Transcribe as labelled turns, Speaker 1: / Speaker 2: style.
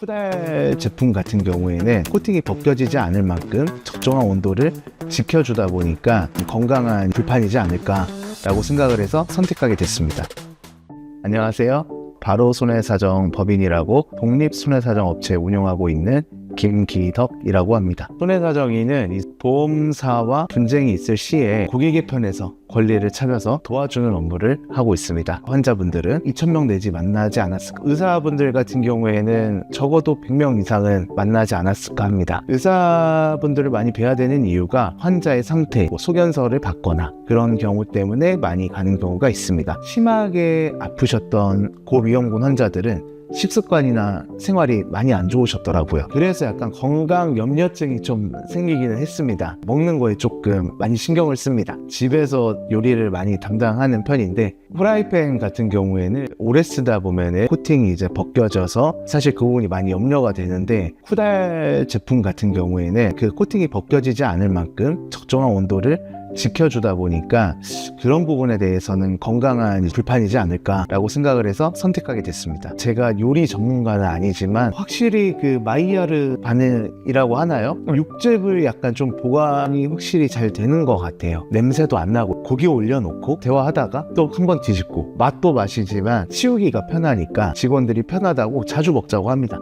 Speaker 1: 쿠달 제품 같은 경우에는 코팅이 벗겨지지 않을 만큼 적정한 온도를 지켜주다 보니까 건강한 불판이지 않을까라고 생각을 해서 선택하게 됐습니다. 안녕하세요. 바로 손해사정 법인이라고 독립 손해사정 업체 운영하고 있는 김기덕이라고 합니다. 손해사정인은 이 보험사와 분쟁이 있을 시에 고객의 편에서 권리를 찾아서 도와주는 업무를 하고 있습니다. 환자분들은 2,000명 내지 만나지 않았을까? 의사분들 같은 경우에는 적어도 100명 이상은 만나지 않았을까 합니다. 의사분들을 많이 뵈야 되는 이유가 환자의 상태, 뭐 소견서를 받거나 그런 경우 때문에 많이 가는 경우가 있습니다. 심하게 아프셨던 고위험군 환자들은 식습관이나 생활이 많이 안 좋으셨더라고요. 그래서 약간 건강 염려증이 좀 생기기는 했습니다. 먹는 거에 조금 많이 신경을 씁니다. 집에서 요리를 많이 담당하는 편인데 프라이팬 같은 경우에는 오래 쓰다 보면은 코팅이 이제 벗겨져서 사실 그 부분이 많이 염려가 되는데 쿠달 제품 같은 경우에는 그 코팅이 벗겨지지 않을 만큼 적정한 온도를 지켜주다 보니까 그런 부분에 대해서는 건강한 불판이지 않을까라고 생각을 해서 선택하게 됐습니다. 제가 요리 전문가는 아니지만 확실히 그 마이야르 바늘이라고 하나요? 육즙을 약간 좀 보관이 확실히 잘 되는 것 같아요. 냄새도 안 나고 고기 올려놓고 대화하다가 또 한 번 뒤집고 맛도 맛이지만 치우기가 편하니까 직원들이 편하다고 자주 먹자고 합니다.